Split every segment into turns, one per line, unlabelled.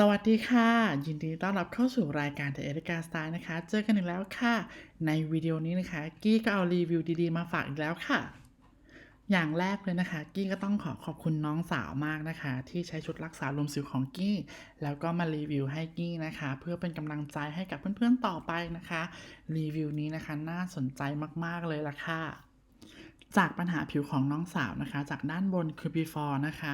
สวัสดีค่ะ ยินดีต้อนรับเข้าสู่รายการ The e d i c a Style นะคะ เจอกันอีกแล้วค่ะ ในวิดีโอนี้นะคะ กี้ก็เอารีวิวดีๆ มาฝากอีกแล้วค่ะ อย่างแรกเลยนะคะ กี้ก็ต้องขอขอบคุณน้องสาวมากนะคะ ที่ใช้ชุดรักษาลมสิวของกี้ แล้วก็มารีวิวให้กี้นะคะ เพื่อเป็นกำลังใจให้กับเพื่อนๆต่อไปนะคะ รีวิวนี้นะคะน่าสนใจมากๆเลยล่ะค่ะ จากปัญหาผิวของน้องสาวนะคะ จากด้านบนคือ before นะคะ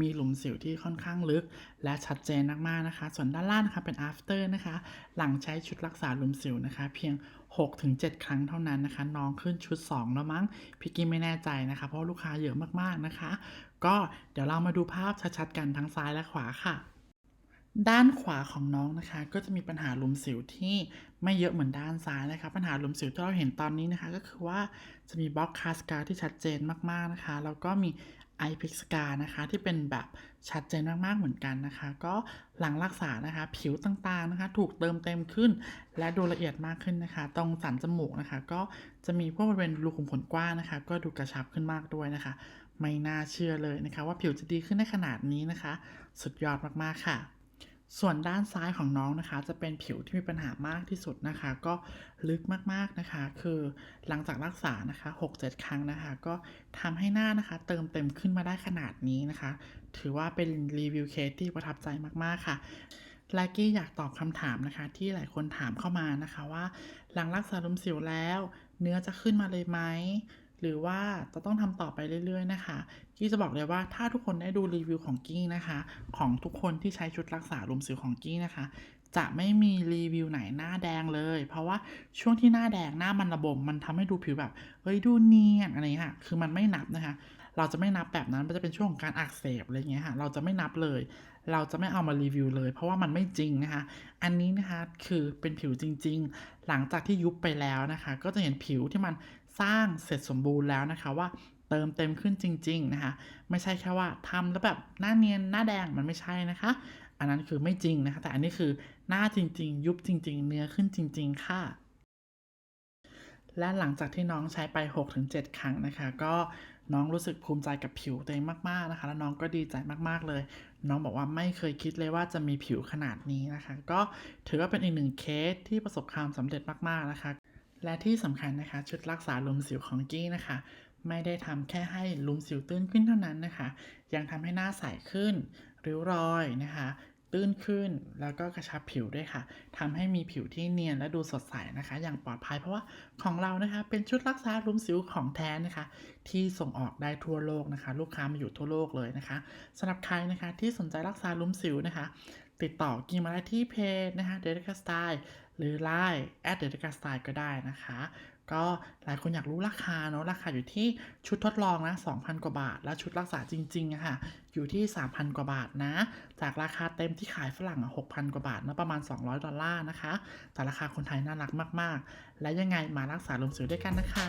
มีหลุมสิวที่ค่อนข้างลึก และชัดเจนมากๆนะคะ ส่วนด้านล่างนะคะเป็น after นะคะ หลังใช้ชุดรักษาหลุมสิวนะคะ เพียง 6-7 ครั้งเท่านั้นนะคะ น้องขึ้นชุด 2 แล้วมั้งพี่กี้ไม่แน่ใจนะคะ เพราะลูกค้าเยอะมากๆนะคะ ก็เดี๋ยวเรามาดูภาพชัดๆกันทั้งซ้ายและขวาค่ะ ด้านขวาของน้องนะคะ ก็จะมีปัญหาหลุมสิวที่ไม่เยอะเหมือนด้านซ้ายนะคะ ปัญหาหลุมสิวที่เราเห็นตอนนี้นะคะ ก็คือว่าจะมีบล็อกคาสกาที่ชัดเจนมากๆนะคะ แล้วก็มีไอพิกสกานะคะที่เป็นแบบชัดเจนมากๆเหมือนกันนะคะ ก็หลังรักษานะคะผิวต่างๆนะคะ ถูกเติมเต็มขึ้น และดูละเอียดมากขึ้นนะคะ ตรงสันจมูกนะคะ ก็จะมีพวกบริเวณรูขุมขนกว้างนะคะ ก็ดูกระชับขึ้นมากด้วยนะคะ ไม่น่าเชื่อเลยนะคะ ว่าผิวจะดีขึ้นได้ขนาดนี้นะคะ สุดยอดมากๆค่ะ ส่วนด้านซ้ายของน้องนะคะ จะเป็นผิวที่มีปัญหามากที่สุดนะคะ ก็ลึกมากๆนะคะ คือหลังจากรักษานะคะ 6-7 ครั้งนะคะ ก็ทำให้หน้านะคะ เติมเต็มขึ้นมาได้ขนาดนี้นะคะ ถือว่าเป็นรีวิวเคสที่ประทับใจมากๆค่ะและกี้อยากตอบคำถามนะคะ ที่หลายคนถามเข้ามานะคะว่า หลังรักษาลมสิวแล้ว เนื้อจะขึ้นมาเลยไหม หรือว่าจะต้องทำต่อไปเรื่อยๆนะคะกี้จะบอกเลยว่าถ้าทุกคนได้ดูรีวิวของกี้นะคะ ของทุกคนที่ใช้ชุดรักษาลมสิวของกี้นะคะ จะไม่มีรีวิวไหนหน้าแดงเลย เพราะว่าช่วงที่หน้าแดงหน้ามันระบมมันทำให้ดูผิวแบบเฮ้ยดูเนียนอะไรเงี้ยค่ะคือมันไม่นับนะคะ เราจะไม่นับแบบนั้นมันจะเป็นช่วงของการอักเสบอะไรอย่างเงี้ยค่ะเราจะไม่นับเลยเราจะไม่เอามารีวิวเลย เพราะว่ามันไม่จริงนะคะ อันนี้นะคะคือเป็นผิวจริง ๆ หลังจากที่ยุบไปแล้วนะคะ ก็จะเห็นผิวที่มัน สร้างเสร็จสมบูรณ์แล้วนะคะว่าเติมเต็มขึ้นจริง ๆ นะคะ ไม่ใช่แค่ว่าทำแล้วแบบหน้าเนียนหน้าแดงมันไม่ใช่นะคะ อันนั้นคือไม่จริงนะคะ แต่อันนี้คือหน้าจริง ๆ ยุบจริง ๆ เนื้อขึ้นจริง ๆ ค่ะและหลังจากที่น้องใช้ไป 6-7 ครั้งนะคะ ก็น้องรู้สึกภูมิใจกับผิวตัวเองมากๆนะคะ แล้วน้องก็ดีใจมากๆเลย น้องบอกว่าไม่เคยคิดเลยว่าจะมีผิวขนาดนี้นะคะ ก็ถือว่าเป็นอีกหนึ่งเคสที่ประสบความสำเร็จมากๆนะคะ และที่สำคัญนะคะ ชุดรักษาลุมสิวของกี้นะคะ ไม่ได้ทำแค่ให้ลุมสิวตื้นขึ้นเท่านั้นนะคะ ยังทำให้หน้าใสขึ้น ริ้วรอยนะคะ ตื้นขึ้นแล้วก็กระชับผิวด้วยค่ะทำให้มีผิวที่เนียนและดูสดใสนะคะ อย่างปลอดภัยเพราะว่าของเรานะคะ เป็นชุดรักษาลุมสิวของแท้นะคะ ที่ส่งออกได้ทั่วโลกนะคะ ลูกค้ามาอยู่ทั่วโลกเลยนะคะสำหรับใครนะคะที่สนใจรักษาลุมสิวนะคะ ติดต่อกีมาได้ที่เพจนะคะ d e d i c a Style หรือ Line at d e d i c a Style ก็ได้นะคะ ก็หลายคนอยากรู้ราคาเนาะราคาอยู่ที่ชุดทดลองนะ 2,000 กว่าบาท แล้วชุดรักษาจริงๆอะค่ะอยู่ที่ 3,000 กว่าบาทนะ จากราคาเต็มที่ขายฝรั่งอะ6,000 กว่าบาทนะประมาณ 200 ดอลลาร์นะคะ แต่ราคาคนไทยน่ารักมากๆ และยังไงมารักษาลมสิวด้วยกันนะคะ